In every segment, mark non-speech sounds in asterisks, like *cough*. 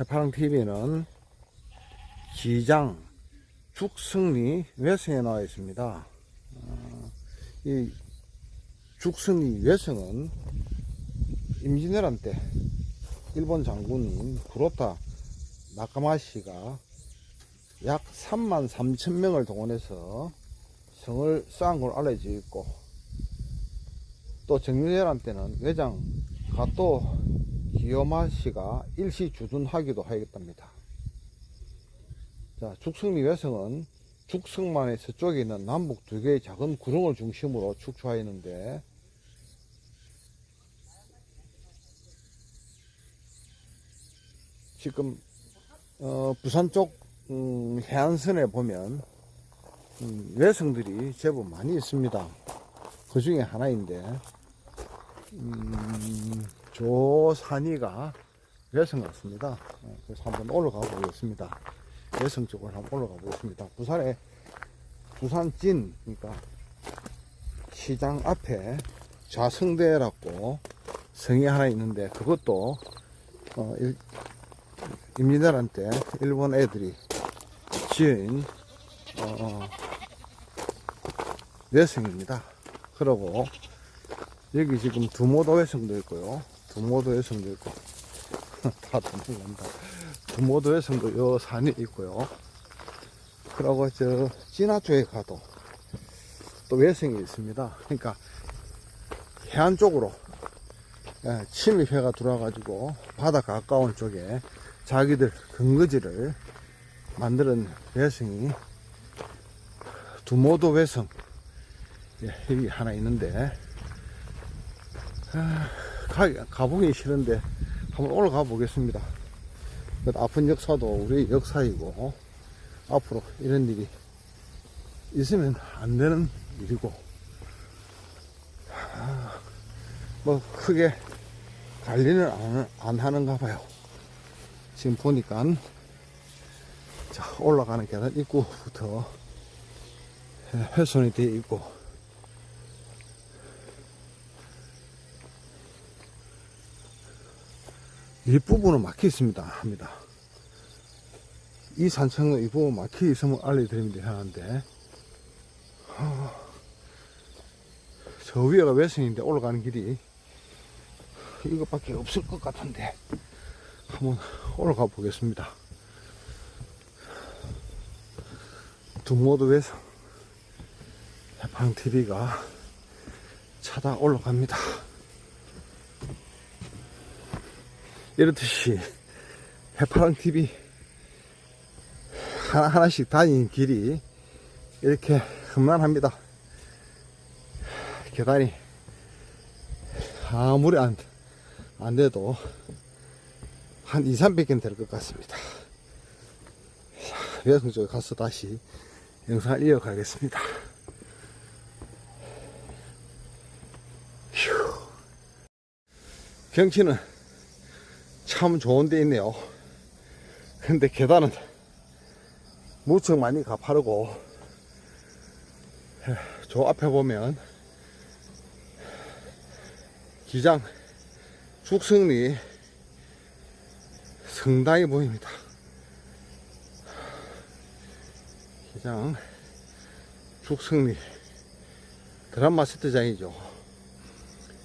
해파랑TV는 기장 죽승리 외성에 나와 있습니다. 어, 이 죽승리 외성은 임진왜란 때 일본 장군인 구로타 나카마시가 약 3만 3천 명을 동원해서 성을 쌓은 걸 알려져 있고 또 정유회란 때는 외장 가또 기요마시가 일시 주둔하기도 하였답니다. 자, 죽성리 외성은 죽성만의 서쪽에 있는 남북 두 개의 작은 구릉을 중심으로 축소하였는데 지금 어, 부산 쪽 음, 해안선에 보면 음, 외성들이 제법 많이 있습니다. 그 중에 하나인데 음, 저 산이가 외성 같습니다. 어, 그래서 한번 올라가 보겠습니다. 외성 쪽으로 한번 올라가 보겠습니다. 부산에 부산 진 그러니까 시장 앞에 좌성대라고 성이 하나 있는데 그것도 어, 일, 임진왜란 때 일본 애들이 지은 어, 어, 외성입니다. 그러고 여기 지금 두모도 외성도 있고요. 두모도 외성도 있고 *laughs* 다 도망간다. 두모도 외성도 요 산이 있고요. 그러고 저 진화 쪽에 가도 또 외성이 있습니다. 그러니까 해안 쪽으로 예, 침입해가 들어와가지고 바다 가까운 쪽에 자기들 근거지를 만드는 외성이 두모도 외성 예, 여기 하나 있는데 아, 가, 가보기 싫은데 한번 올라가 보겠습니다. 그 아픈 역사도 우리 역사이고 앞으로 이런 일이 있으면 안 되는 일이고 아, 뭐 크게 관리는 안, 안 하는가 봐요. 지금 보니까 자 올라가는 계단 입구부터 훼손이 되어 있고 윗부분은 막혀 있습니다. 합니다. 이 산청은 이 부분 막혀 있으면 알려드리면 하는데 저 위에가 외선인데 올라가는 길이 이것밖에 없을 것 같은데 한번 올라가 보겠습니다. 두모도 외선 해팡TV가 차다 올라갑니다 이렇듯이 해파랑TV 하나하나씩 다니는 길이 이렇게 험난합니다. 계단이 아무리 안, 안 돼도 한 2, 300개는 될 것 같습니다. 외성 쪽에 가서 다시 영상을 이어가겠습니다. 휴. 경치는 참 좋은 데 있네요. 근데 계단은 무척 많이 가파르고, 저 앞에 보면, 기장 죽성리 성당이 보입니다. 기장 죽성리 드라마 세트장이죠.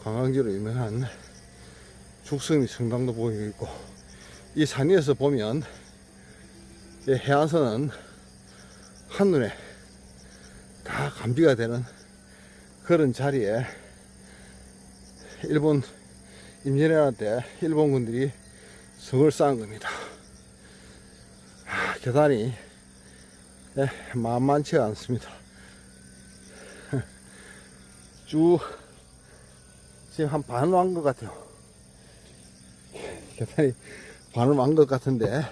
관광지로 유명한 죽성리 성당도 보이고 이 산 위에서 보면 이 해안선은 한눈에 다 감지가 되는 그런 자리에 일본 임진왜란 때 일본군들이 성을 쌓은 겁니다. 아, 계단이 예, 만만치 않습니다. *laughs* 쭉 지금 한반완것 같아요. 계단이 반을 완것 같은데.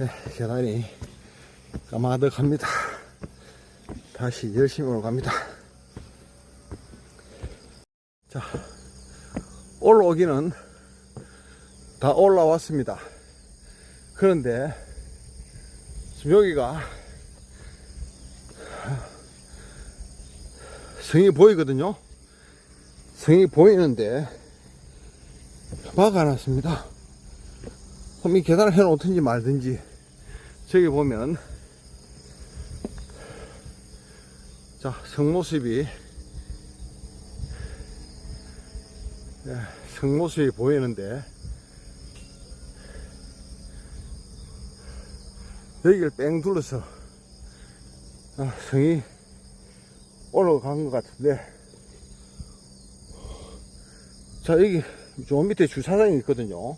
예, 계단이 까마득합니다. 다시 열심히 올라갑니다. 자 올라오기는 다 올라왔습니다. 그런데 지금 여기가 성이 보이거든요. 성이 보이는데 막아놨습니다. 그럼 이 계단을 해놓든지 말든지 저기 보면 자 성모습이 예, 성모습이 보이는데 여기를 뺑 둘러서 아, 성이 올라간 것 같은데 자 여기 저 밑에 주차장이 있거든요.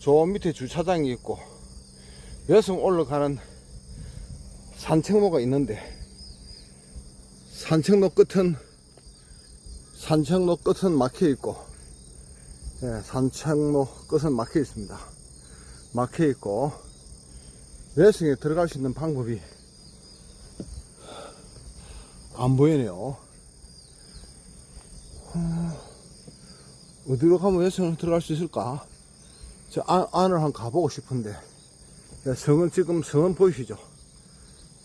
저 밑에 주차장이 있고 여성 올라가는 산책로가 있는데 산책로 끝은 산책로 끝은 막혀 있고 예, 산책로 끝은 막혀 있습니다. 막혀 있고 외성에 들어갈 수 있는 방법이 안 보이네요 어디로 가면 외성을 들어갈 수 있을까? 저 안, 안을 한번 가보고 싶은데. 예, 성은 지금 성은 보이시죠?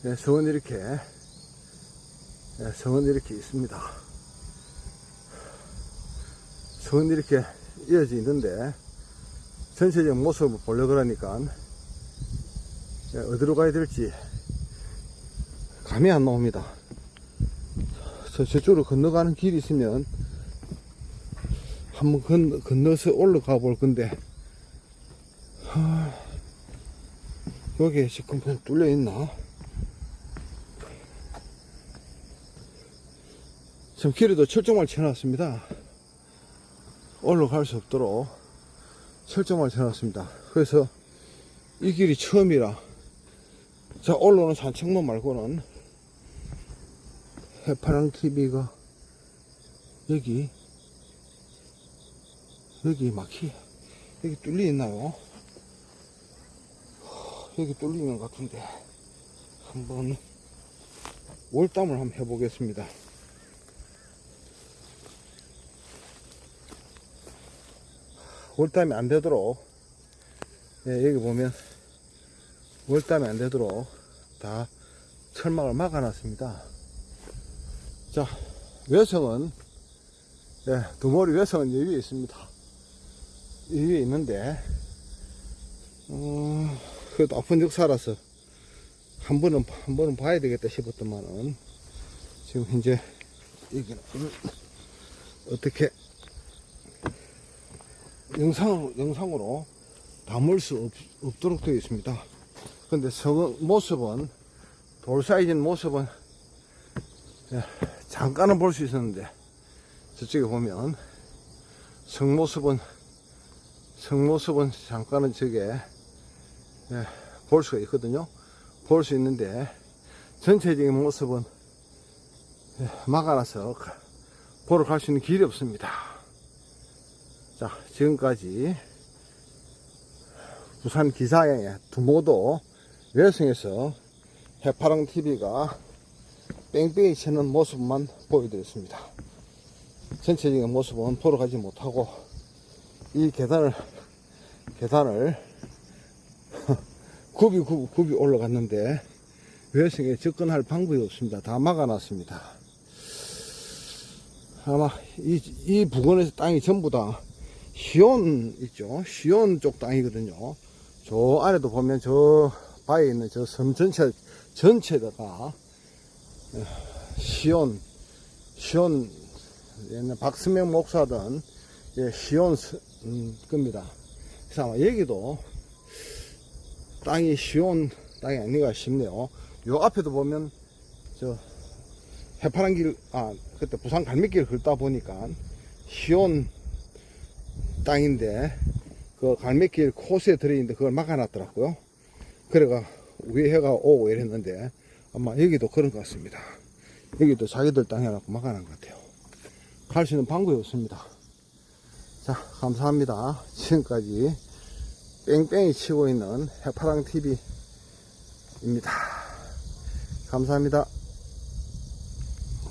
예, 성은 이렇게. 예, 성은 이렇게 있습니다. 성은 이렇게 이어져 있는데 전체적인 모습을 보려 그러니까 예, 어디로 가야 될지 감이 안 나옵니다. 저, 저쪽으로 건너가는 길이 있으면 한번 건, 건너서 올라가 볼 건데 하, 여기에 지금 뭐 뚫려 있나? 지금 길에도 철종말 쳐놨습니다. 올라갈 수 없도록 철종말 쳐놨습니다. 그래서 이 길이 처음이라 자 올라오는 산책로 말고는 해파랑 TV가 여기 여기 막히 여기 뚫려 있나요? 여기 뚫리는 것 같은데 한번 올담을 한번 해보겠습니다. 올담이 안 되도록 예, 여기 보면 올담이 안 되도록 다 철막을 막아놨습니다. 자 외성은 예, 두머리 외성은 여기 위에 있습니다. 이 위에 있는데 어, 그래도 아픈 역사라서 한 번은 한 번은 봐야 되겠다 싶었더만은 지금 현재 여기는 어떻게 영상으로 영상으로 담을 수 없, 없도록 되어 있습니다. 근데 성 모습은 돌 사이즈는 모습은 예, 잠깐은 볼 수 있었는데 저쪽에 보면 성 모습은 성 모습은 잠깐은 저게 예, 볼 수가 있거든요. 볼 수 있는데 전체적인 모습은 예, 막아놔서 보러 갈 수 있는 길이 없습니다. 자, 지금까지 부산 기사의 두모도 외성에서 해파랑 TV가 뺑뺑이 치는 모습만 보여드렸습니다. 전체적인 모습은 보러 가지 못하고 이 계단을 계단을 *laughs* 굽이 굽이 굽이 올라갔는데 외성에 접근할 방법이 없습니다. 다 막아놨습니다. 아마 이, 이 부근에서 땅이 전부 다 시온 있죠. 시온 쪽 땅이거든요. 저 아래도 보면 저 바에 있는 저 섬 전체 전체가 시온 시온 옛날 박스명 목사던 예, 시온 스- 음, 겁니다. 그래서 아마 여기도 땅이 시온 땅이 아닌가 싶네요. 요 앞에도 보면 저 해파란 길, 아 그때 부산 갈매길 긁다 보니까 시온 땅인데 그 갈매길 코스에 들어있는데 그걸 막아놨더라고요. 그래가 위에 해가 오고 이랬는데 아마 여기도 그런 것 같습니다. 여기도 자기들 땅 해놓고 막아놓은 것 같아요. 갈 수 있는 방법이 없습니다. 자, 감사합니다. 지금까지 뺑뺑이 치고 있는 해파랑 TV입니다. 감사합니다.